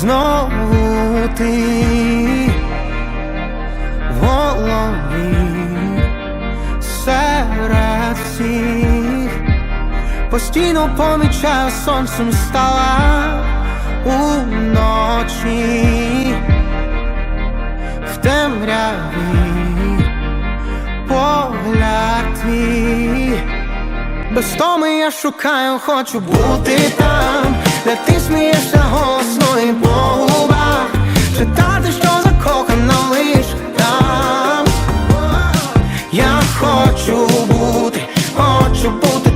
Знову ти в голові серед всіх постійно помічаю сонцем стала уночі в темряві. Без стоми я шукаю, хочу бути там, де ти смієшся голосно і по губах. Читати, що закохана лиш там. Я хочу бути, хочу бути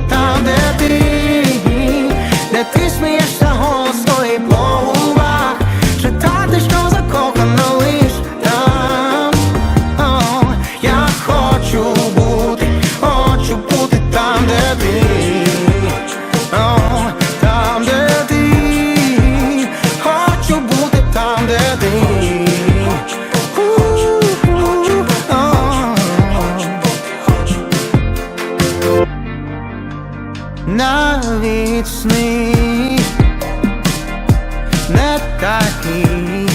Навіть сни не такі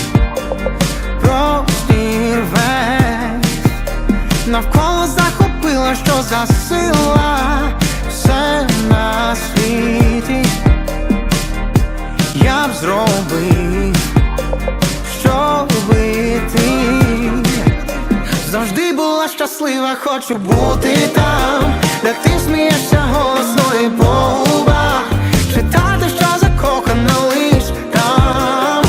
простір навколо захопила, що за сила все на світі. Я б зробив, щоби ти завжди була щаслива, хочу бути там, де ти смієшся голосно і по губах Читати, що закохана лиш там.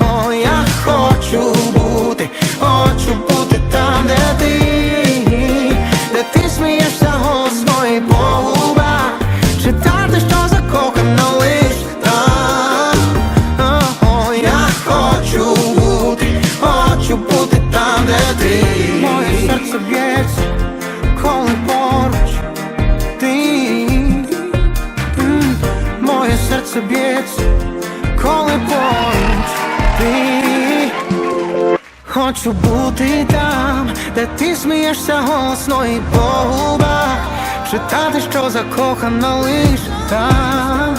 О, Я хочу бути, хочу бути там, де ти, де ти смієшся голосно і по губах Читати, що закохана лиш там. О, Я хочу бути, хочу бути там, де ти. Моє серце б'ється, коли поруч серце б'ється, коли поруч ти Хочу бути там, де ти смієшся голосно і по губах. Читати, що закохана лиш там.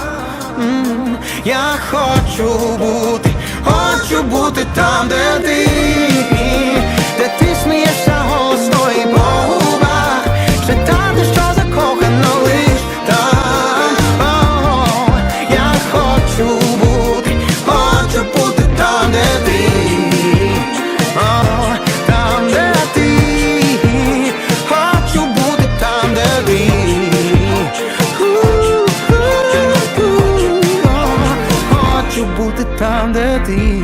Я хочу бути, хочу бути там, де ти, там, де ти.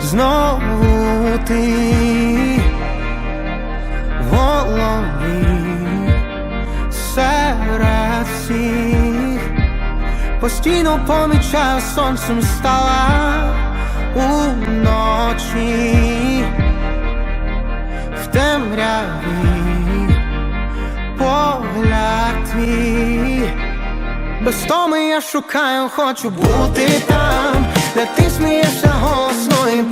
Знову ти. В голові серед всіх. Постійно помічаю сонцем стала уночі темряві погляд твій без томи я шукаю, хочу бути там, де ти смієшся голосно і